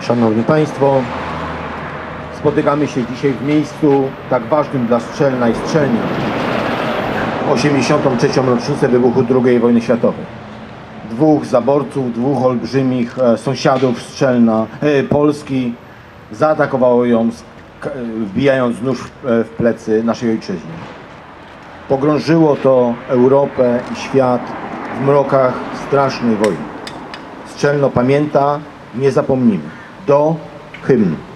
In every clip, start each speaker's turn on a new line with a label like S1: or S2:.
S1: Szanowni Państwo, spotykamy się dzisiaj w miejscu tak ważnym dla Strzelna i Strzelnia. 83. rocznicę wybuchu II wojny światowej. Dwóch zaborców, dwóch olbrzymich e, sąsiadów Strzelna, e, Polski zaatakowało ją, e, wbijając nóż w, plecy naszej ojczyźnie. Pogrążyło to Europę i świat w mrokach strasznej wojny. Strzelno pamięta, nie zapomnimy. Do hymnu.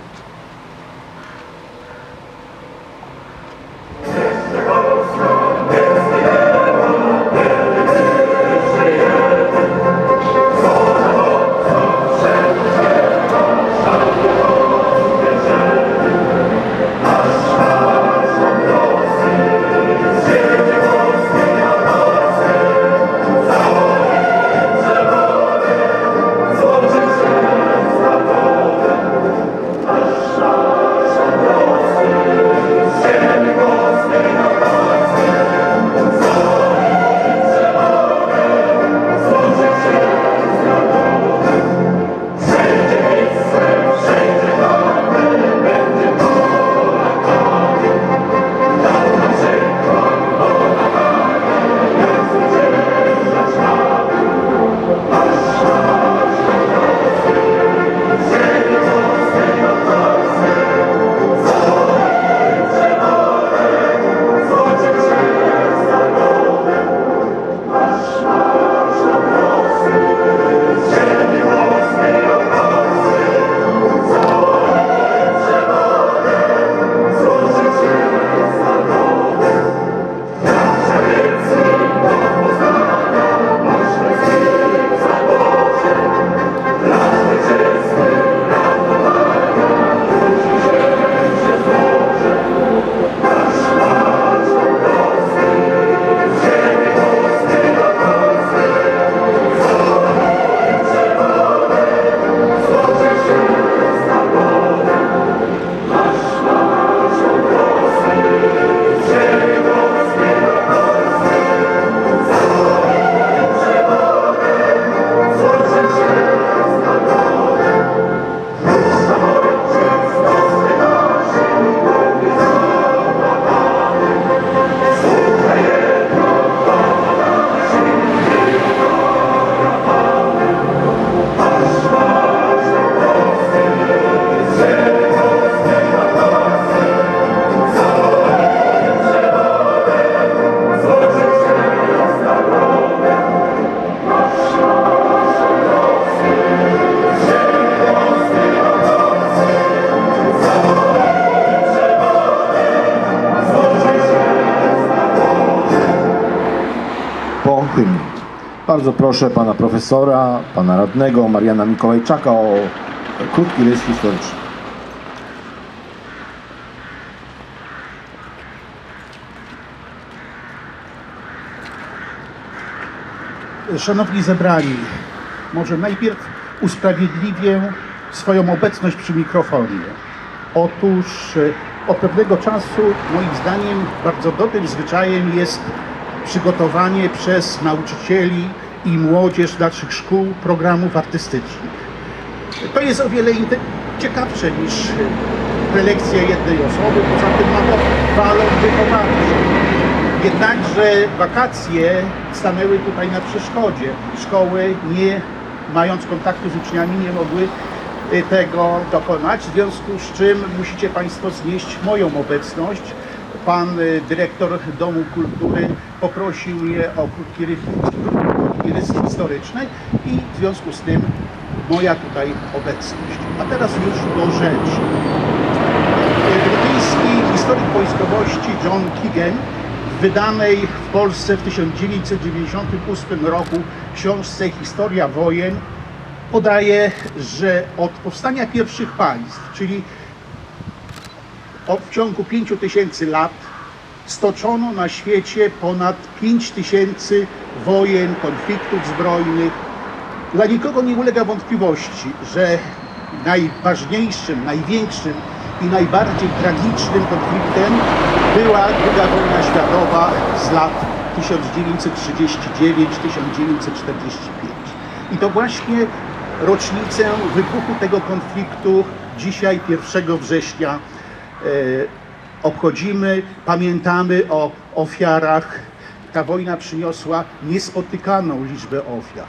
S1: Proszę pana profesora, pana radnego Mariana Mikołajczaka o krótki rys historyczny.
S2: Szanowni zebrani, może najpierw usprawiedliwię swoją obecność przy mikrofonie. Otóż e, od pewnego czasu, moim zdaniem, bardzo dobrym zwyczajem jest przygotowanie przez nauczycieli i młodzież naszych szkół programów artystycznych. To jest o wiele ciekawsze niż prelekcja jednej osoby, poza tym ma to walor wychowawczy. Jednakże wakacje stanęły tutaj na przeszkodzie. Szkoły, nie mając kontaktu z uczniami, nie mogły y, tego dokonać, w związku z czym musicie Państwo znieść moją obecność. Pan y, dyrektor Domu Kultury poprosił mnie o krótki rys, historyczny i w związku z tym moja tutaj obecność. A teraz już do rzeczy. Brytyjski historyk wojskowości John Keegan w wydanej w Polsce w 1998 roku książce Historia wojen podaje, że od powstania pierwszych państw, czyli w ciągu 5000 lat stoczono na świecie ponad 5000 wojen, konfliktów zbrojnych, dla nikogo nie ulega wątpliwości, że najważniejszym, największym i najbardziej tragicznym konfliktem była II wojna światowa z lat 1939-1945. I to właśnie rocznicę wybuchu tego konfliktu dzisiaj 1 września e, obchodzimy, pamiętamy o ofiarach. Ta wojna przyniosła niespotykaną liczbę ofiar.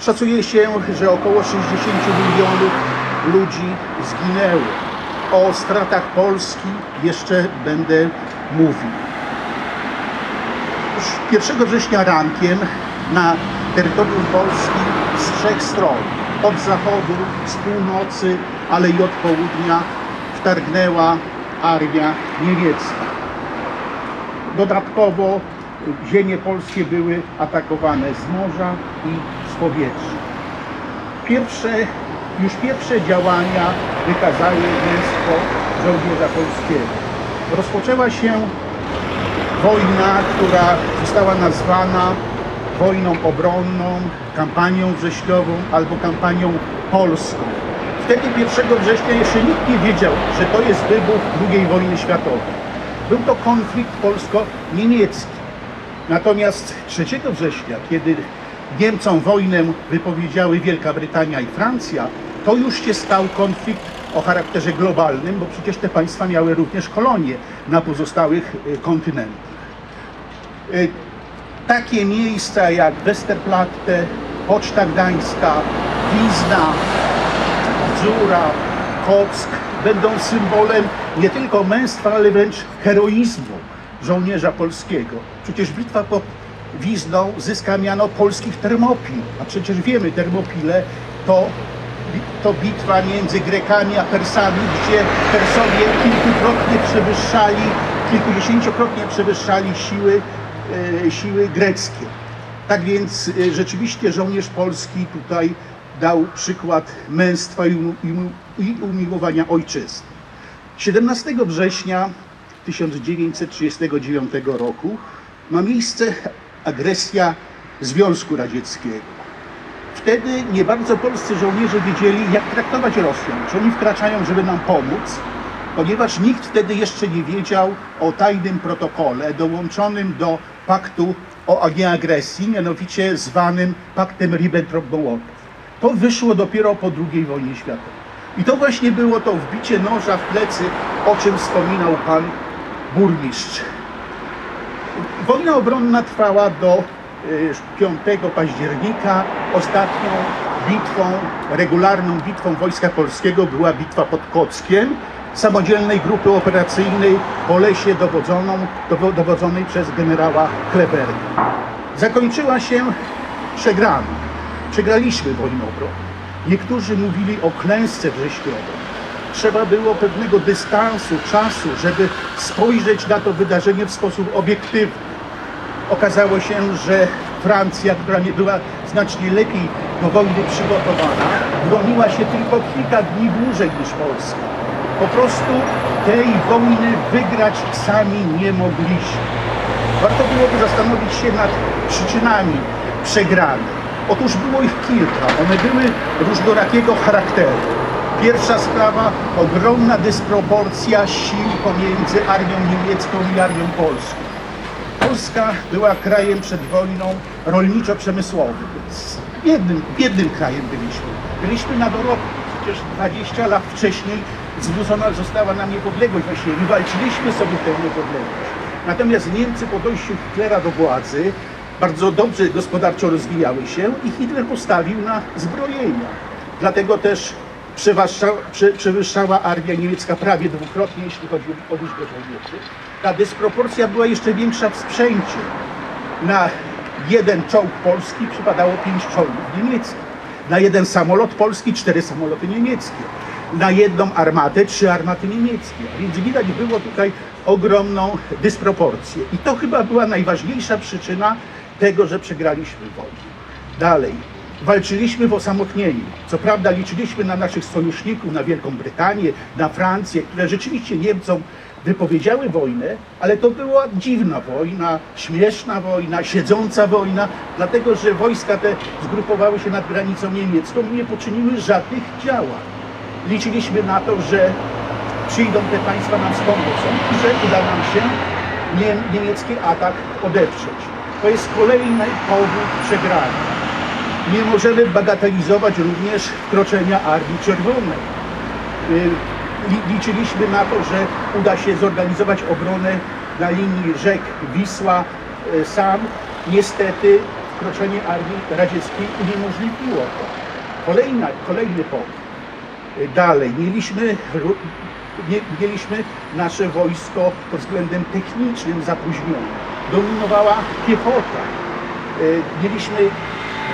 S2: Szacuje się, że około 60 milionów ludzi zginęło. O stratach Polski jeszcze będę mówił. Już 1 września rankiem na terytorium Polski z trzech stron, od zachodu, z północy, ale i od południa, wtargnęła armia niemiecka. Dodatkowo ziemie polskie były atakowane z morza i z powietrza. Pierwsze, już pierwsze działania wykazały męstwo żołnierza polskiego. Rozpoczęła się wojna, która została nazwana wojną obronną, kampanią wrześniową albo kampanią polską. Wtedy 1 września jeszcze nikt nie wiedział, że to jest wybuch II wojny światowej. Był to konflikt polsko-niemiecki. Natomiast 3 września, kiedy Niemcom wojnę wypowiedziały Wielka Brytania i Francja, to już się stał konflikt o charakterze globalnym, bo przecież te państwa miały również kolonie na pozostałych y, kontynentach. Y, Takie miejsca jak Westerplatte, Poczta Gdańska, Wizna, Bzdura, Kock będą symbolem nie tylko męstwa, ale wręcz heroizmu żołnierza polskiego. Przecież bitwa pod Wizną zyska miano polskich Termopil, a przecież wiemy, Termopile to, to bitwa między Grekami a Persami, gdzie Persowie kilkukrotnie przewyższali, kilkudziesięciokrotnie przewyższali siły, e, siły greckie. Tak więc e, rzeczywiście żołnierz polski tutaj dał przykład męstwa i, um, i, i umiłowania ojczyzny. 17 września 1939 roku ma miejsce agresja Związku Radzieckiego. Wtedy nie bardzo polscy żołnierze wiedzieli, jak traktować Rosjan. Czy oni wkraczają, żeby nam pomóc, ponieważ nikt wtedy jeszcze nie wiedział o tajnym protokole dołączonym do paktu o nieagresji, mianowicie zwanym paktem Ribbentrop-Mołotow. To wyszło dopiero po II wojnie światowej. I to właśnie było to wbicie noża w plecy, o czym wspominał pan burmistrz. Wojna obronna trwała do y, 5 października. Ostatnią bitwą, regularną bitwą Wojska Polskiego była bitwa pod Kockiem samodzielnej grupy operacyjnej po lesie dowodzoną, dowo- dowodzonej przez generała Kleberga. Zakończyła się przegraną. Przegraliśmy wojnę obronną. Niektórzy mówili o klęsce wrześniowej trzeba było pewnego dystansu, czasu, żeby spojrzeć na to wydarzenie w sposób obiektywny. Okazało się, że Francja, która nie była znacznie lepiej do wojny przygotowana, broniła się tylko kilka dni dłużej niż Polska. Po prostu tej wojny wygrać sami nie mogliśmy. Warto byłoby zastanowić się nad przyczynami przegranych. Otóż było ich kilka. One były różnorakiego charakteru. Pierwsza sprawa, ogromna dysproporcja sił pomiędzy armią niemiecką i armią polską. Polska była krajem przed wojną rolniczo-przemysłowym. Biednym, biednym krajem byliśmy. Byliśmy na dorobku. Przecież 20 lat wcześniej zwrócona została nam niepodległość. Właśnie wywalczyliśmy sobie tę niepodległość. Natomiast Niemcy po dojściu Hitlera do władzy bardzo dobrze gospodarczo rozwijały się i Hitler postawił na zbrojenia. Dlatego też przewyższała, prze, przewyższała armia niemiecka prawie dwukrotnie, jeśli chodzi o liczbę żołnierzy. Ta dysproporcja była jeszcze większa w sprzęcie. Na jeden czołg polski przypadało pięć czołgów niemieckich. Na jeden samolot polski cztery samoloty niemieckie. Na jedną armatę trzy armaty niemieckie. Więc widać było tutaj ogromną dysproporcję. I to chyba była najważniejsza przyczyna tego, że przegraliśmy wojnę. Dalej, walczyliśmy w osamotnieniu. Co prawda liczyliśmy na naszych sojuszników, na Wielką Brytanię, na Francję, które rzeczywiście Niemcom wypowiedziały wojnę, ale to była dziwna wojna, śmieszna wojna, siedząca wojna, dlatego że wojska te zgrupowały się nad granicą niemiecką i nie poczyniły żadnych działań. Liczyliśmy na to, że przyjdą te państwa nam z pomocą i że uda nam się nie, niemiecki atak odeprzeć. To jest kolejny powód przegrania. Nie możemy bagatelizować również wkroczenia Armii Czerwonej. Y, li- Liczyliśmy na to, że uda się zorganizować obronę na linii rzek Wisła, y, San. Niestety wkroczenie Armii Radzieckiej uniemożliwiło to. Kolejna, kolejny punkt. Y, Dalej, mieliśmy, mieliśmy nasze wojsko pod względem technicznym zapóźnione. Dominowała piechota. Mieliśmy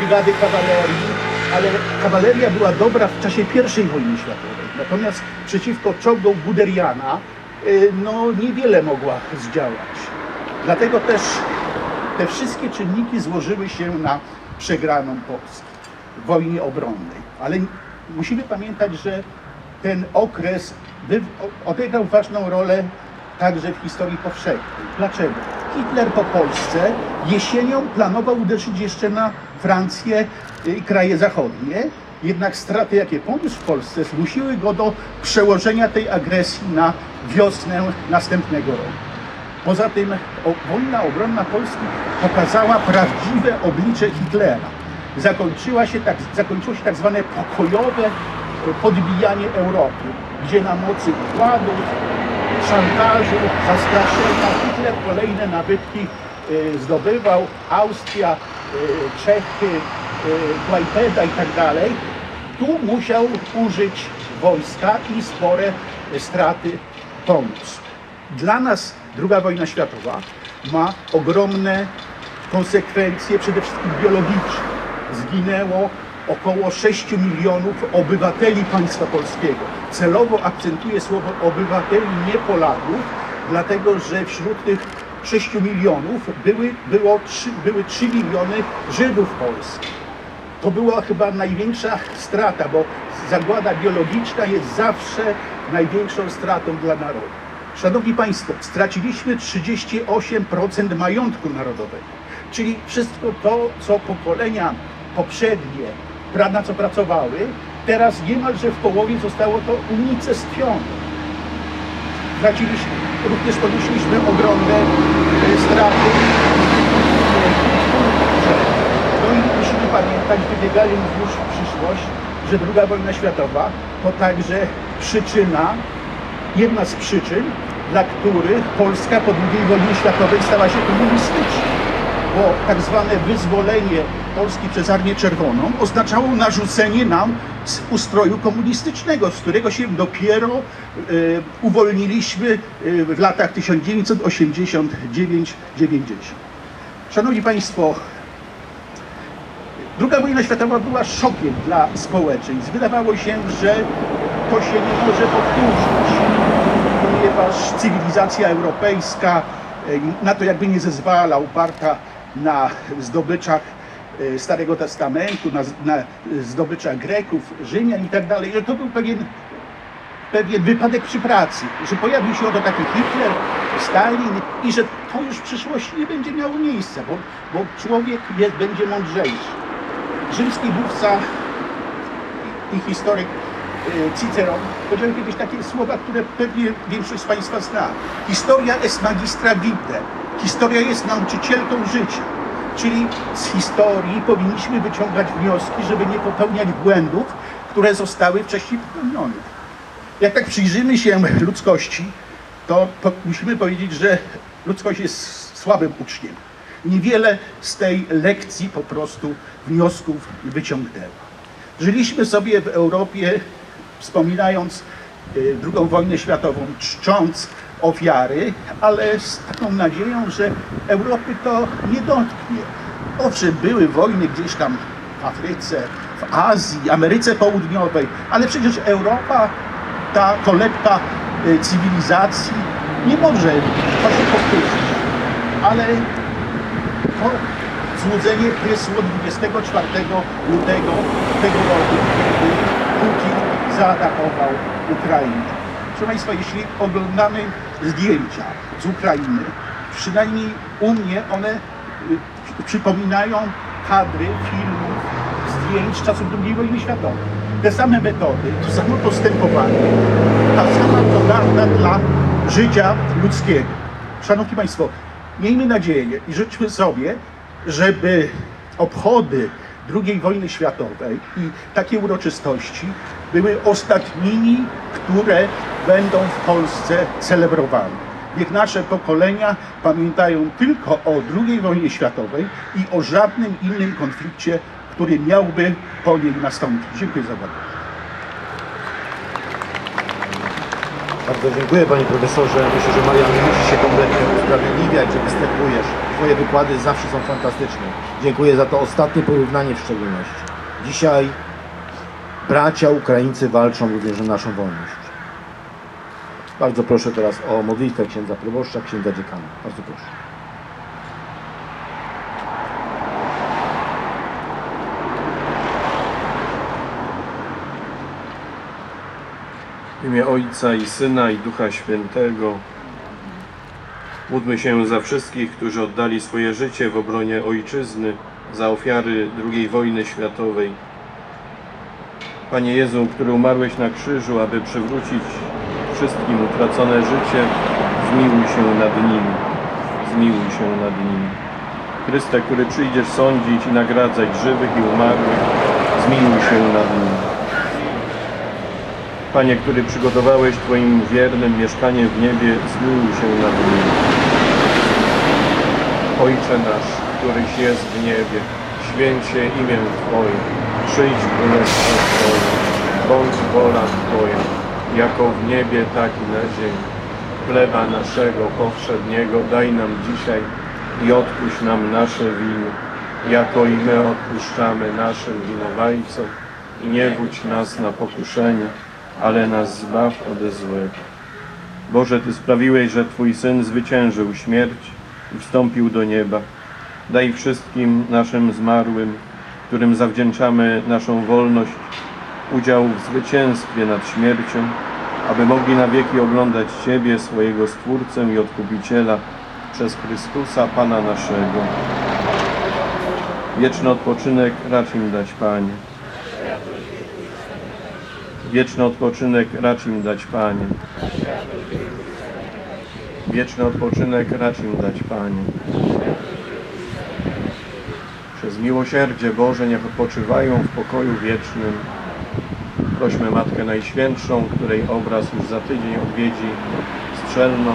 S2: brygady kawalerii, ale kawaleria była dobra w czasie I wojny światowej. Natomiast przeciwko czołgom Guderiana y, no, niewiele mogła zdziałać. Dlatego też te wszystkie czynniki złożyły się na przegraną Polski w wojnie obronnej. Ale musimy pamiętać, że ten okres odegrał ważną rolę także w historii powszechnej. Dlaczego? Hitler po Polsce jesienią planował uderzyć jeszcze na Francję i kraje zachodnie, jednak straty, jakie poniósł w Polsce, zmusiły go do przełożenia tej agresji na wiosnę następnego roku. Poza tym wojna obronna Polski pokazała prawdziwe oblicze Hitlera. Zakończyła się tak, zakończyło się tak zwane pokojowe e, podbijanie Europy, gdzie na mocy układów, szantażu, zastraszenia Hitler kolejne nabytki e, zdobywał, Austria, Czechy, e, Klajpeda i tak dalej. Tu musiał użyć wojska i spore straty poniósł. Dla nas II wojna światowa ma ogromne konsekwencje, przede wszystkim biologiczne. Zginęło około 6 milionów obywateli państwa polskiego. Celowo akcentuję słowo obywateli, nie Polaków, dlatego że wśród tych 6 milionów były, było 3, były 3 miliony Żydów polskich. To była chyba największa strata, bo zagłada biologiczna jest zawsze największą stratą dla narodu. Szanowni Państwo, straciliśmy 38% majątku narodowego, czyli wszystko to, co pokolenia poprzednie, na co pracowały, teraz niemalże w połowie zostało to unicestwione. Straciliśmy, również ponieśliśmy ogromne e, straty no i musimy pamiętać, wybiegając już w przyszłość, że II wojna światowa to także przyczyna, jedna z przyczyn, dla których Polska po II wojnie światowej stała się komunistyczna. Bo tak zwane wyzwolenie Polski przez Armię Czerwoną oznaczało narzucenie nam z ustroju komunistycznego, z którego się dopiero e, uwolniliśmy e, w latach 1989-90. Szanowni Państwo, Druga wojna światowa była szokiem dla społeczeństw. Wydawało się, że to się nie może powtórzyć, ponieważ cywilizacja europejska e, na to jakby nie zezwala, oparta na zdobyczach e, Starego Testamentu, na, na zdobyczach Greków, Rzymian i tak dalej, że to był pewien pewien wypadek przy pracy, że pojawił się oto taki Hitler, Stalin i że to już w przyszłości nie będzie miało miejsca, bo, bo człowiek jest, będzie mądrzejszy. Rzymski mówca i, historyk e, Ciceron powiedział kiedyś takie słowa, które pewnie większość z Państwa zna. Historia est magistra vitae. Historia jest nauczycielką życia. Czyli z historii powinniśmy wyciągać wnioski, żeby nie popełniać błędów, które zostały wcześniej popełnione. Jak tak przyjrzymy się ludzkości, to musimy powiedzieć, że ludzkość jest słabym uczniem. Niewiele z tej lekcji po prostu wniosków wyciągnęła. Żyliśmy sobie w Europie, wspominając y, II wojnę światową, czcząc ofiary, ale z taką nadzieją, że Europy to nie dotknie. Owszem, były wojny gdzieś tam w Afryce, w Azji, Ameryce Południowej, ale przecież Europa, ta kolebka y, cywilizacji, nie może to się powtórzyć. Ale to złudzenie prysło 24 lutego tego roku, kiedy Putin zaatakował Ukrainę. Proszę Państwa, jeśli oglądamy zdjęcia z Ukrainy, przynajmniej u mnie one y, przypominają kadry filmów, zdjęć z czasów II wojny światowej. Te same metody, to samo postępowanie, ta sama pogarda dla życia ludzkiego. Szanowni Państwo, miejmy nadzieję i życzmy sobie, żeby obchody II wojny światowej i takie uroczystości były ostatnimi, które będą w Polsce celebrowane. Niech nasze pokolenia pamiętają tylko o II wojnie światowej i o żadnym innym konflikcie, który miałby po niej nastąpić. Dziękuję za uwagę.
S1: Bardzo dziękuję panie profesorze. Myślę, że Marian nie musi się kompletnie usprawiedliwiać, że występujesz. Twoje wykłady zawsze są fantastyczne. Dziękuję za to ostatnie porównanie w szczególności. Dzisiaj bracia Ukraińcy walczą również o naszą wolność. Bardzo proszę teraz o modlitwę księdza proboszcza, księdza dziekana. Bardzo proszę.
S3: W imię Ojca i Syna i Ducha Świętego. Módlmy się za wszystkich, którzy oddali swoje życie w obronie Ojczyzny, za ofiary II wojny światowej. Panie Jezu, który umarłeś na krzyżu, aby przywrócić wszystkim utracone życie, zmiłuj się nad nimi. Zmiłuj się nad nimi. Chryste, który przyjdziesz sądzić i nagradzać żywych i umarłych, zmiłuj się nad nimi. Panie, który przygotowałeś Twoim wiernym mieszkanie w niebie, zmiłuj się nad nimi. Ojcze nasz, któryś jest w niebie, święć się imię Twoje, przyjdź królestwo Twoje, bądź wola Twoja, jako w niebie, tak i na ziemi. Chleba naszego powszedniego daj nam dzisiaj i odpuść nam nasze winy, jako i my odpuszczamy naszym winowajcom i nie wódź nas na pokuszenie, ale nas zbaw ode złego. Boże, Ty sprawiłeś, że Twój Syn zwyciężył śmierć i wstąpił do nieba. Daj wszystkim naszym zmarłym, którym zawdzięczamy naszą wolność, udział w zwycięstwie nad śmiercią, aby mogli na wieki oglądać Ciebie, swojego Stwórcę i Odkupiciela, przez Chrystusa, Pana naszego. Wieczny odpoczynek racz im dać, Panie. Wieczny odpoczynek racz im dać, Panie. Wieczny odpoczynek racz im dać, Panie. Przez miłosierdzie Boże niech odpoczywają w pokoju wiecznym. Prośmy Matkę Najświętszą, której obraz już za tydzień odwiedzi strzelno,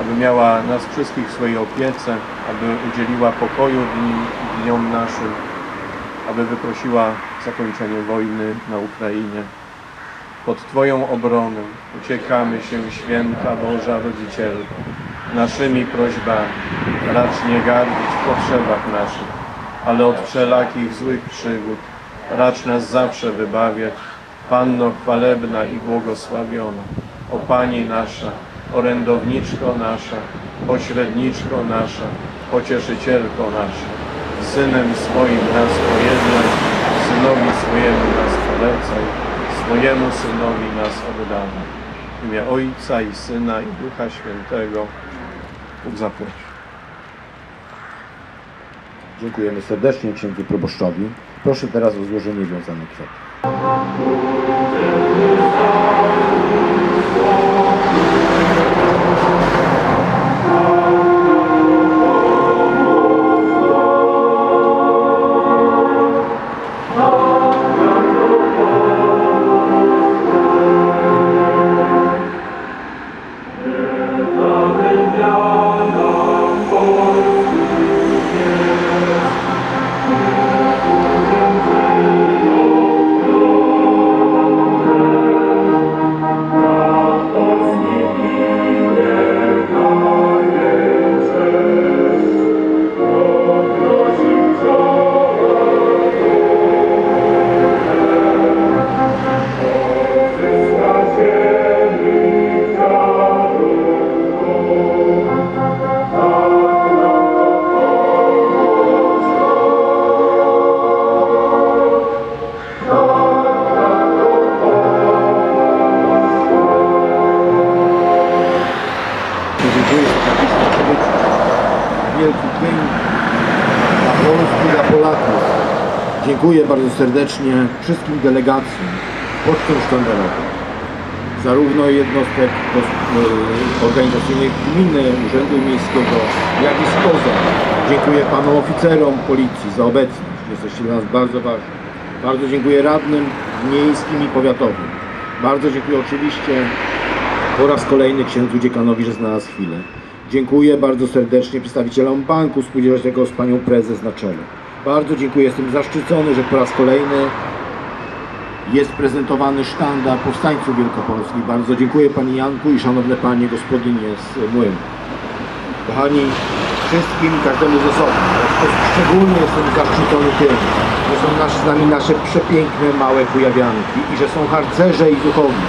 S3: aby miała nas wszystkich w swojej opiece, aby udzieliła pokoju dni, dniom naszym, aby wyprosiła zakończenie wojny na Ukrainie. Pod Twoją obronę uciekamy się, święta Boża Rodzicielko, naszymi prośbami. Racz nie gardzić w potrzebach naszych, ale od wszelakich złych przygód. Racz nas zawsze wybawiać. Panno chwalebna i błogosławiona, o Pani nasza, orędowniczko nasza, pośredniczko nasza, pocieszycielko nasza. Synem swoim nas pojednaj, synowi swojemu nas polecaj, swojemu synowi nas oddamy. W imię Ojca i Syna i Ducha Świętego. Bóg zapłać.
S1: Dziękujemy serdecznie księdzu proboszczowi. Proszę teraz o złożenie wiązanych kwiatów. 天不老，情未了。Wielki dzień dla Polski, dla Polaków. Dziękuję bardzo serdecznie wszystkim delegacjom, pocztom sztandarowym, zarówno jednostek y, organizacyjnych gminy, Urzędu Miejskiego, jak i spoza. Dziękuję panom oficerom policji za obecność. Jesteście dla nas bardzo ważni. Bardzo dziękuję radnym miejskim i powiatowym. Bardzo dziękuję oczywiście po raz kolejny księdzu dziekanowi, że znalazł chwilę. Dziękuję bardzo serdecznie przedstawicielom Banku Spółdzielczego z panią prezes na czele. Bardzo dziękuję, jestem zaszczycony, że po raz kolejny jest prezentowany sztandar powstańców wielkopolskich. Bardzo dziękuję Pani Janku i szanowne Panie gospodynie z Młynu. Kochani, wszystkim każdemu z osobna. Szczególnie jestem zaszczycony tym, że są nasz, z nami nasze przepiękne małe kujawianki i że są harcerze i duchowni.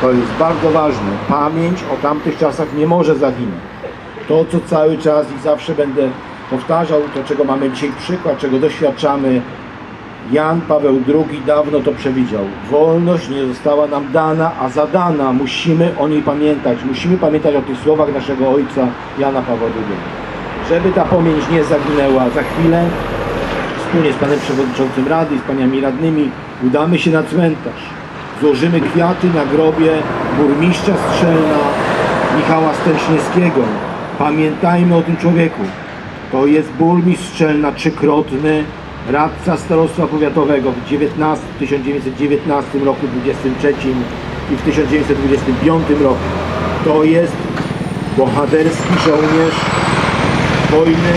S1: To jest bardzo ważne. Pamięć o tamtych czasach nie może zaginąć. To, co cały czas i zawsze będę powtarzał, to czego mamy dzisiaj przykład, czego doświadczamy, Jan Paweł II dawno to przewidział. Wolność nie została nam dana, a zadana. Musimy o niej pamiętać. Musimy pamiętać o tych słowach naszego ojca Jana Pawła II. Żeby ta pamięć nie zaginęła, za chwilę wspólnie z panem przewodniczącym rady i z paniami radnymi udamy się na cmentarz. Złożymy kwiaty na grobie burmistrza Strzelna Michała Stęczniewskiego. Pamiętajmy o tym człowieku. To jest burmistrz Strzelna trzykrotny, radca starostwa powiatowego w 19, 1919 roku, 23 i w 1925 roku. To jest bohaterski żołnierz wojny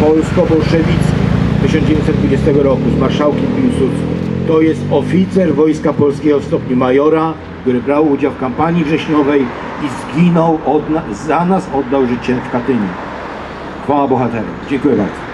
S1: polsko-bolszewickiej 1920 roku z marszałkiem Piłsudskim. To jest oficer Wojska Polskiego w stopniu majora, który brał udział w kampanii wrześniowej i zginął, za nas oddał życie w Katyniu. Chwała bohaterom. Dziękuję bardzo.